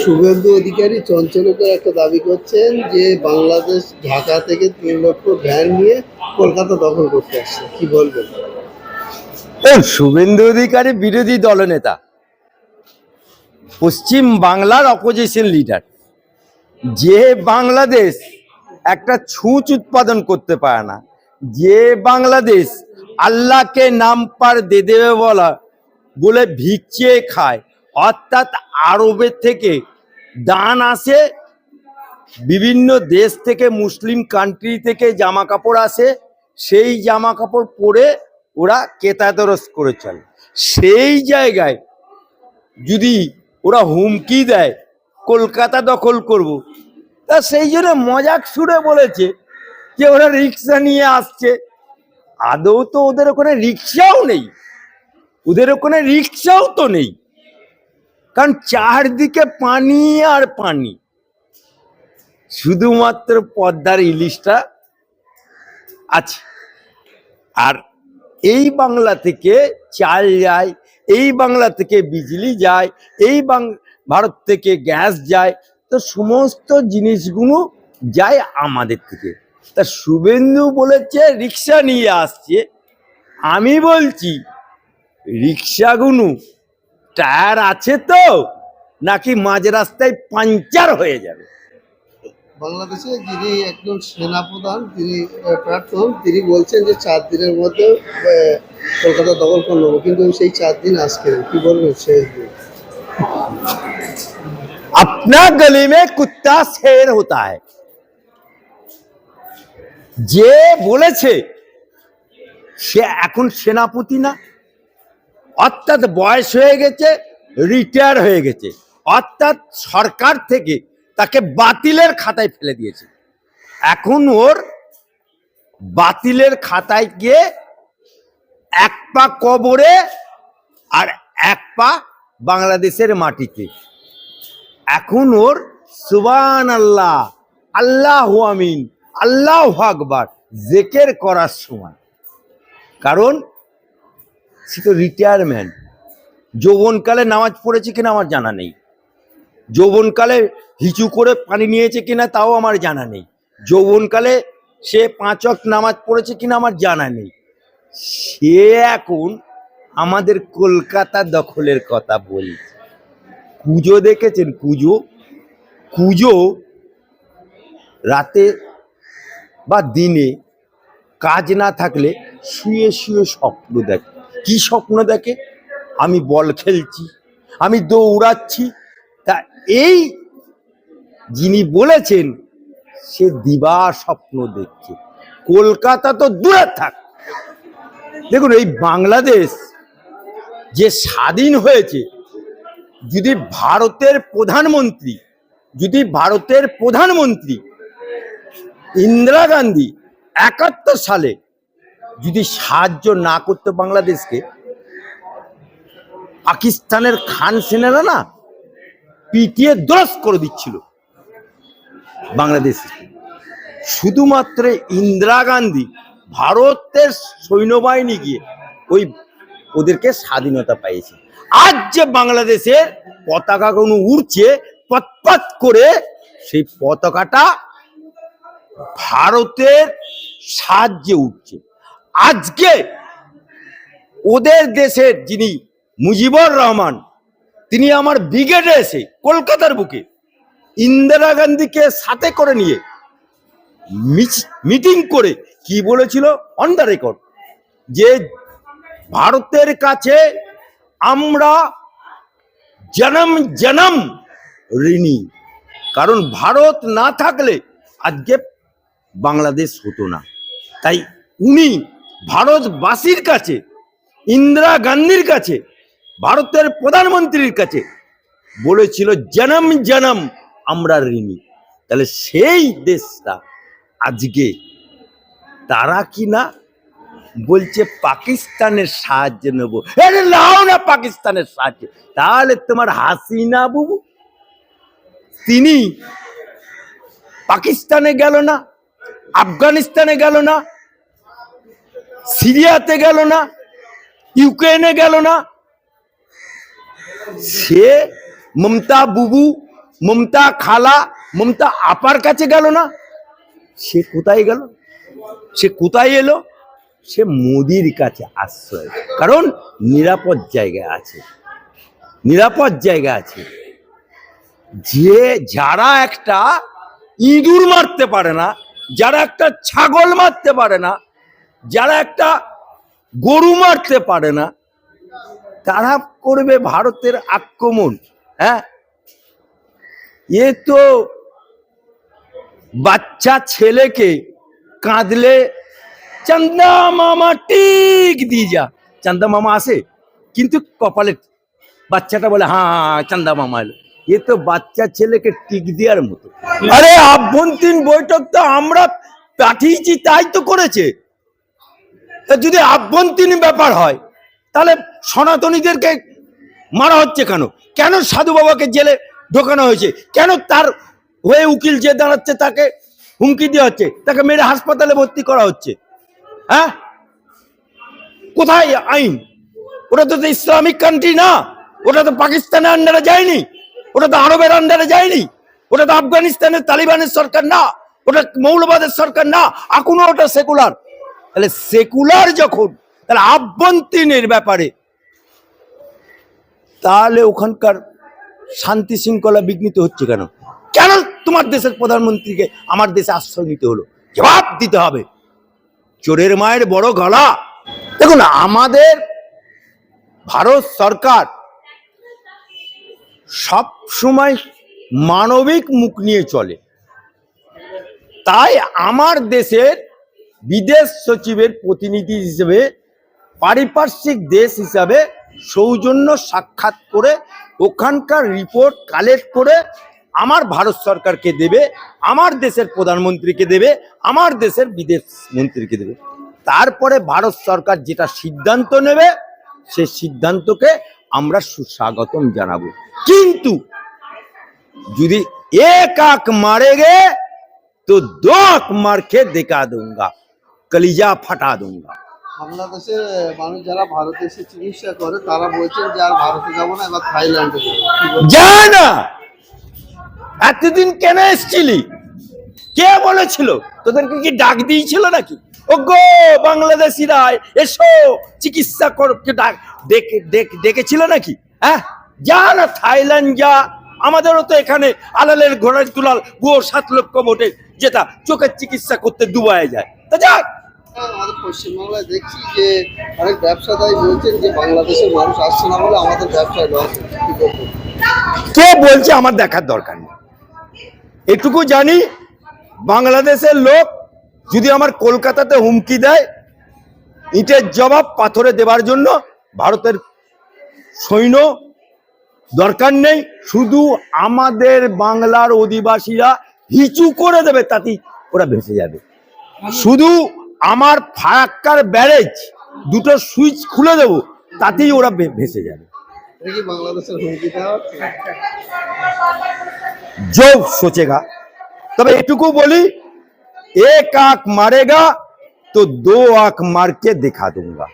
শুভেন্দু অধিকারী চঞ্চলতার একটা দাবি করছেন যে বাংলাদেশ ঢাকা থেকে তিন লক্ষ ভ্যান নিয়ে কলকাতা দখল করতে আসছে। কি বলবেন? শুভেন্দু অধিকারী বিরোধী দলনেতা, পশ্চিম বাংলার অপোজিশন লিডার যে বাংলাদেশ একটা ছুঁচ উৎপাদন করতে পারে না, যে বাংলাদেশ আল্লাহকে নাম পার দে দেবে বলা, বলে ভিক্ষে খায় অর্থাৎ আরবের থেকে দান আসে, বিভিন্ন দেশ থেকে মুসলিম কান্ট্রি থেকে জামা কাপড় আসে, সেই জামা কাপড় পরে ওরা কেতাদরস করে চলে। সেই জায়গায় যদি ওরা হুমকি দেয়, কলকাতা দখল করব, তা সেই জন্য মজাক সুরে বলেছে যে ওরা রিক্সা নিয়ে আসছে। আদৌ তো ওদের ওখানে রিক্সাও নেই। ওদের ওখানে রিক্সাও তো নেই। কারণ চারদিকে পানি আর পানি। শুধুমাত্র পদ্মার ইলিশটা আছে। আর এই বাংলা থেকে চাল যায়, এই বাংলা থেকে বিজলি যায়, এই বাং, ভারত থেকে গ্যাস যায়, তো সমস্ত জিনিসগুলো যায় আমাদের থেকে। তা শুভেন্দু বলেছে, রিক্সা নিয়ে আসছে। আমি বলছি, রিক্সাগুলো টায়ার আছে তো নাকি মাঝ রাস্তায় পাঞ্চার হয়ে যাবে বাংলাদেশে যিনি একজন সেনাপ্রধান তিনি আহ, প্রাক্তন তিনি বলছেন যে চার দিনের মধ্যে আহ, কলকাতা দখল করে নেবো কিন্তু সেই চার দিন আজকে কি বলবেন শেষ দিন अपना गली में कुत्ता शेर होता है যে বলেছে সে এখন সেনাপতি না অর্থাৎ বয়স হয়ে গেছে রিটায়ার হয়ে গেছে। অর্থাৎ সরকার থেকে তাকে বাতিলের খাতায় ফেলে দিয়েছে। এখন ওর বাতিলের খাতায় গিয়ে এক পা কবরে আর এক পা বাংলাদেশের মাটিতে। এখন ওর সুবান আল্লাহ আল্লাহ আমিন, আল্লাহ আকবার, জেকের করার সময়। কারণ সে তো রিটায়ারমেন্ট যৌবনকালে নামাজ পড়েছে কিনা আমার জানা নেই। যৌবনকালে হিচু করে পানি নিয়েছে কিনা তাও আমার জানা নেই। যৌবনকালে সে পাঁচক নামাজ পড়েছে কিনা আমার জানা নেই। সে এখন আমাদের কলকাতা দখলের কথা বলছে। কুজো দেখেছেন কুজো? কুজো রাতে বা দিনে কাজ না থাকলে শুয়ে শুয়ে স্বপ্ন দেখে। কি স্বপ্ন দেখে? আমি বল খেলছি, আমি দৌড়াচ্ছি। তা এই যিনি বলেছেন, সে দিবা স্বপ্ন দেখছে। কলকাতা তো দূরে থাক। দেখুন, এই বাংলাদেশ যে স্বাধীন হয়েছে, যদি ভারতের প্রধানমন্ত্রী, যদি ভারতের প্রধানমন্ত্রী ইন্দিরা গান্ধী একাত্তর সালে যদি সাহায্য না করতো বাংলাদেশকে, পাকিস্তানের খান সেনারা না পিটিয়ে দোষ করে দিচ্ছিল বাংলাদেশ শুধুমাত্র ইন্দিরা গান্ধী ভারতের সৈন্যবাহিনী গিয়ে ওই ওদেরকে স্বাধীনতা পাইয়েছে। আজ যে বাংলাদেশের পতাকাগুলো উড়ছে পতপত করে সেই পতাকাটা ভারতের সাহায্যে উঠছে আজকে ওদের দেশের যিনি মুজিবুর রহমান, তিনি আমার ব্রিগেডে এসে কলকাতার বুকে ইন্দিরা গান্ধীকে সাথে করে নিয়ে মিটিং করে কি বলেছিল অন দ্য রেকর্ড যে ভারতের কাছে আমরা জনম জনম ঋণী। কারণ ভারত না থাকলে আজকে বাংলাদেশ হতো না। তাই উনি ভারতবাসীর কাছে, ইন্দিরা গান্ধীর কাছে, ভারতের প্রধানমন্ত্রীর কাছে বলেছিল, জনম জনম, আমরা ঋণী। তাহলে সেই দেশটা আজকে তারা কি না বলছে, পাকিস্তানের সাহায্য নেব। নাও না পাকিস্তানের সাহায্য। তাহলে তোমার হাসিনা বুবু, তিনি পাকিস্তানে গেল না, আফগানিস্তানে গেল না সিরিয়াতে গেল না, ইউক্রেনে গেল না। সে মমতা বুবু, মমতা খালা, মমতা আপার কাছে গেল না। সে কোথায় গেল? সে কোথায় এলো? সে মোদির কাছে আশ্রয়। কারণ নিরাপদ জায়গায় আছে। নিরাপদ জায়গা আছে। যে, যারা একটা ইঁদুর মারতে পারে না, যারা একটা ছাগল মারতে পারে না যারা একটা গরু মারতে পারে না তারা করবে ভারতের আক্রমণ হ্যাঁ? এ তো বাচ্চা ছেলেকে কাঁদলে চান্দা মামা টিক দিয়ে যা। চান্দা মামা আসে? কিন্তু কপালে বাচ্চাটা বলে হ্যাঁ হ্যাঁ চান্দা মামা এলো। এ তো বাচ্চা ছেলেকে টিক দেওয়ার মতো। আরে আভ্যন্তরীণ বৈঠক তো আমরা পাঠিয়েছি তাই তো করেছে। তা যদি আভ্যন্তরীণ ব্যাপার হয়, তাহলে সনাতনীদেরকে মারা হচ্ছে কেন? কেন সাধু বাবাকে জেলে ঢোকানো হয়েছে? কেন তার হয়ে উকিল যে দাঁড়াচ্ছে তাকে হুমকি দেওয়া হচ্ছে? তাকে মেরে হাসপাতালে ভর্তি করা হচ্ছে। হ্যাঁ? কোথায় আইন? ওটা তো ইসলামিক কান্ট্রি না। ওটা তো পাকিস্তানের আন্ডারে যায়নি। ওটা তো আরবের আন্ডারে যায়নি। ওটা তো আফগানিস্তানের তালিবানের সরকার না। ওটা মৌলবাদের সরকার না। এখনও ওটা সেকুলার তাহলে সেকুলার যখন, তাহলে আভ্যন্তরীণের ব্যাপারে, তাহলে ওখানকার শান্তি শৃঙ্খলা বিঘ্নিত হচ্ছে কেন? কেন তোমার দেশের প্রধানমন্ত্রীকে আমার দেশে আশ্রয় নিতে হলো? জবাব দিতে হবে। চোরের মায়ের বড় গলা। দেখুন, আমাদের ভারত সরকার সব সময় মানবিক মুখ নিয়ে চলে। তাই আমার দেশের বিদেশ সচিবের প্রতিনিধি হিসেবে, পারিপার্শ্বিক দেশ হিসাবে সৌজন্য সাক্ষাৎ করে ওখানকার রিপোর্ট কালেক্ট করে আমার ভারত সরকারকে দেবে, আমার দেশের প্রধানমন্ত্রীকে দেবে, আমার দেশের বিদেশ মন্ত্রীকে দেবে। তারপরে ভারত সরকার যেটা সিদ্ধান্ত নেবে, সে সিদ্ধান্তকে আমরা সুস্বাগতম জানাব। কিন্তু যদি এক মারে গে তো দো আঁক মারকে দেখা দুঙ্গা কলিজা ফাটা দুঙ্গা। বাংলাদেশের মানুষ যারা ভারতে এসে চিকিৎসা করে তারা বলছেন যে আর ভারতে যাব না এবার থাইল্যান্ডে যা না! এতদিন কেন এসছিলি? কে বলেছিল? তোদেরকে কি ডাক দিয়েছিল নাকি? ও গো বাংলাদেশিরা এসো চিকিৎসা করকে ডাক ডেকে ডেকেছিল নাকি? হ্যাঁ? যা না থাইল্যান্ড যা। আমাদেরও তো এখানে আলালের ঘোড়ার তুলাল গুয়ো সাত লক্ষ মোটে যেটা চোখের চিকিৎসা করতে দুবাই যায়। তা যাক আমাদের পশ্চিমবাংলায় দেখছি যে অনেক বলছেন যে বাংলাদেশের মানুষ আসছে না বলে আমাদের ব্যবসায় কে বলছে আমার দেখার দরকার নেই। এটুকু জানি, বাংলাদেশের লোক যদি আমার কলকাতাতে হুমকি দেয়, ইটের জবাব পাথরে দেবার জন্য ভারতের সৈন্য দরকার নেই, শুধু আমাদের বাংলার অধিবাসীরা হিচু করে দেবে, তাতেই ওরা ভেসে যাবে। শুধু আমার ফারাক্কার ব্যারেজ দুটো সুইচ খুলে দেব তাতেই ওরা ভেসে যাবে। যোগ সোচেগা। তবে এটুকু বলি এক আঁক মারেগা তো দো আঁক মারকে দেখা দুঙ্গা।